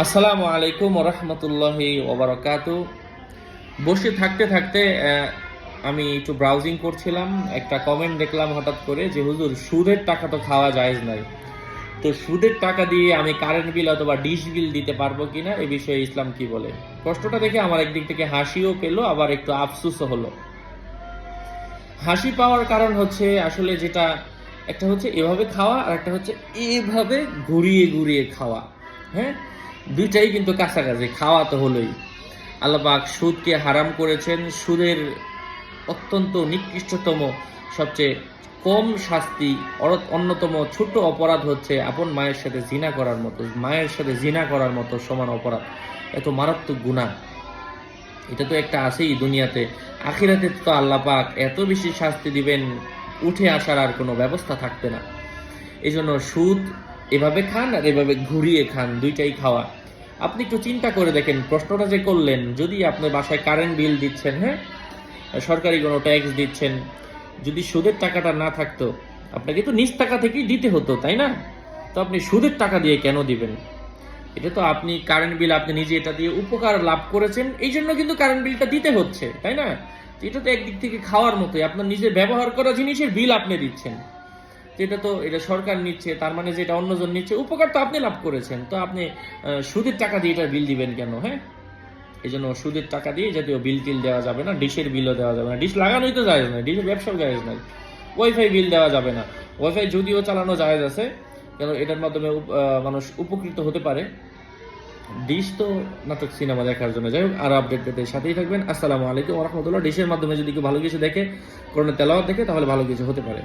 আসসালামু আলাইকুম রহমতুল্লাহি ওবরাকাত বসে থাকতে থাকতে আমি একটু ব্রাউজিং করছিলাম, একটা কমেন্ট দেখলাম হঠাৎ করে যে, হুজুর, সুদের টাকা তো খাওয়া যায় নাই। তো সুদের টাকা দিয়ে আমি কারেন্ট বিল অথবা ডিশ বিল দিতে পারব কিনা, এ বিষয়ে ইসলাম কি বলে? প্রশ্নটা দেখে আমার একদিক থেকে হাসিও পেল, আবার একটু আফসুসও হলো। হাসি পাওয়ার কারণ হচ্ছে, আসলে যেটা, একটা হচ্ছে এভাবে খাওয়া আর একটা হচ্ছে এভাবে ঘুরিয়ে ঘুরিয়ে খাওয়া। হ্যাঁ? দুইটাই কিন্তু কাছাকাছি, খাওয়া তো হলোই। আল্লাপাক সুদকে হারাম করেছেন। সুদের অত্যন্ত নিকৃষ্টতম, সবচেয়ে কম শাস্তি অন্যতম ছোট অপরাধ হচ্ছে আপন মায়ের সাথে জিনা করার মতো, মায়ের সাথে জিনা করার মতো সমান অপরাধ। এত মারাত্মক গুণা এটা তো একটা আছেই দুনিয়াতে। আখিরাতে তো আল্লাহ পাক এত বেশি শাস্তি দিবেন, উঠে আসার আর কোনো ব্যবস্থা থাকবে না। এই জন্য সুদ এভাবে খান আর এভাবে ঘুরিয়ে খান, দুইটাই খাওয়া। আপনি একটু চিন্তা করে দেখেন, প্রশ্নটা যে করলেন, যদি আপনি বাসায় কারেন্ট বিল দিচ্ছেন হ্যাঁ? সরকারি কোনো ট্যাক্স দিচ্ছেন, যদি সুদের টাকাটা না থাকতো, আপনাকে তো নিজ টাকা থেকেই দিতে হতো, তাই না? তো আপনি সুদের টাকা দিয়ে কেন দিবেন? এটা তো আপনি কারেন্ট বিল আপনি নিজে এটা দিয়ে উপকার লাভ করেছেন, এই জন্য কিন্তু কারেন্ট বিলটা দিতে হচ্ছে, তাই না? এটা তো একদিক থেকে খাওয়ার মতোই, আপনার নিজের ব্যবহার করা জিনিসের বিল আপনি দিচ্ছেন। এটা তো, এটা সরকার নিচ্ছে, তার মানে যেটা অন্যজন নিচ্ছে, উপকার তো আপনি লাভ করেছেন। তো আপনি সুদের টাকা দিয়ে এটা বিল দিবেন কেন হ্যাঁ? এই জন্য সুদের টাকা দিয়ে জাতীয় বিল টিল দেওয়া যাবে না, ডিশের বিলও দেওয়া যাবে না। ডিশ লাগানোই তো যায় না ডিশের ব্যবসাও যায় না ওয়াইফাই বিল দেওয়া যাবে না। ওয়াইফাই যদিও চালানো যায় আছে, কেন এটার মাধ্যমে মানুষ উপকৃত হতে পারে। ডিশ তো নাটক সিনেমা দেখার জন্য। যাই হোক আরও আপডেট পেতে সাথেই থাকবেন। আসসালামু আলাইকুম রহমতুল্লাহ। ডিশের মাধ্যমে যদি কেউ ভালো কিছু দেখে কোনো তেলাওয়াত দেখে, তাহলে ভালো কিছু হতে পারে।